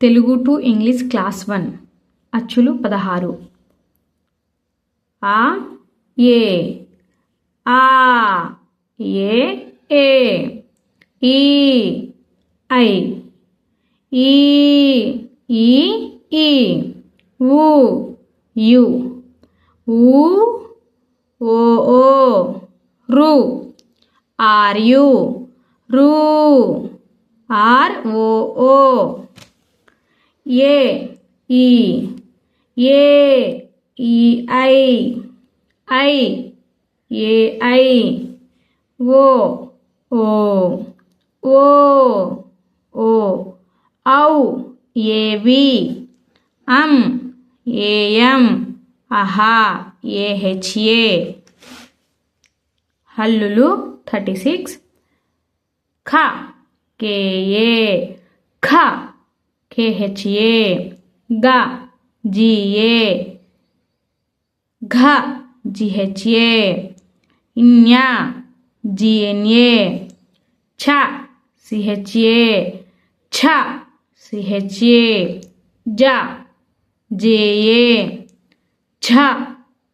Telugu to English class one. అచ్చులు పదహారు. ఆ ఏ ఆ ఏ ఏ ఈ ఐ ఈ ఈ ఈ ఊ యు ఊ ఓ ఓ రు ఆర్ యు రు ఆర్ ఓ ఓ. ఏ ఈ ఏ ఈ ఐ ఐ ఏ ఐ ఓ ఓ ఓ ఓ ఔ ఏవి అం ఏఎం అహా ఏహెచ్ఏ హల్లులు థర్టీ సిక్స్. ఖ కేఏ ఖ. खेहचिए गा जिए घा जिहेचिए इन्या जिएनिए छा सिहेचिए छा सिहेचिए जा जेये छा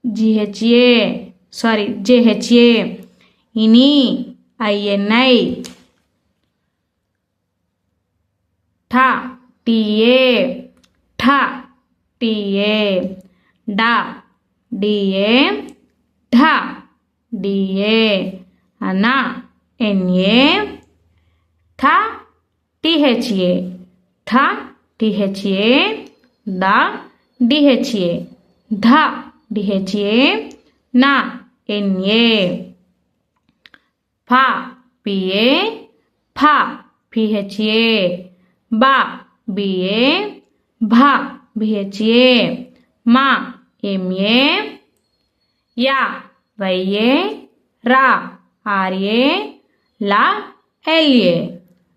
जिहेचिए सॉरी जेहेचिए इनी आइए नई টিএ ঠা টিএ ডা ডিএ ঢা ডিএ না এনিয়ে ঠা টিহেচিয়ে ঠা টিহেচিয়ে দা ডিহেচিয়ে ধা ডিহেচিয়ে না এনিয়ে ফা পিয়ে ফা ফিহেচিয়ে বা बीए भा बीएचए मा एमए या वै रा आरए ला एलए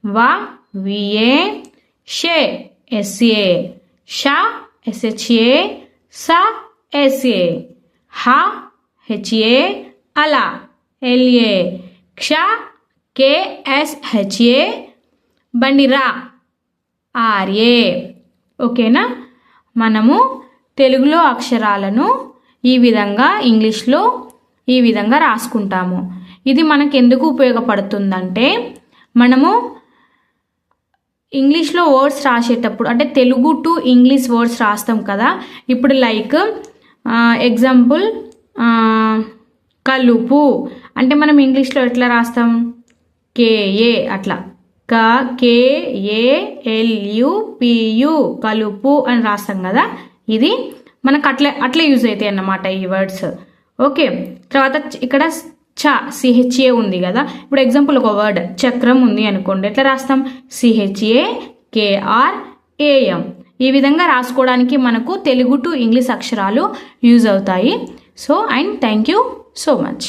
वा वीए शे एसए शा एसएचए सा एसए हा हचए अला एलए क्षा के एस हचए ए बंडिरा ఆర్ఏ ఓకేనా? మనము తెలుగులో అక్షరాలను ఈ విధంగా ఇంగ్లీష్లో ఈ విధంగా రాసుకుంటాము. ఇది మనకు ఎందుకు ఉపయోగపడుతుందంటే మనము ఇంగ్లీష్లో వర్డ్స్ రాసేటప్పుడు అంటే తెలుగు టు ఇంగ్లీష్ వర్డ్స్ రాస్తాం కదా. ఇప్పుడు లైక్ ఎగ్జాంపుల్ కలుపు. అంటే మనం ఇంగ్లీష్లో ఎట్లా రాస్తాం? కేఏ అట్లా. క కే ఏ ఎల్యు పియు కలుపు అని రాస్తాం కదా. ఇది మనకు అట్లే అట్లే యూజ్ అవుతాయి అన్నమాట ఈ వర్డ్స్. ఓకే తర్వాత ఇక్కడ చ సిహెచ్ఏ ఉంది కదా. ఇప్పుడు ఎగ్జాంపుల్ ఒక వర్డ్ చక్రం ఉంది అనుకోండి. ఎట్లా రాస్తాం? సిహెచ్ఏ కేఆర్ ఏఎం ఈ విధంగా రాసుకోవడానికి మనకు తెలుగు టు ఇంగ్లీష్ అక్షరాలు యూజ్ అవుతాయి. So and thank you so much.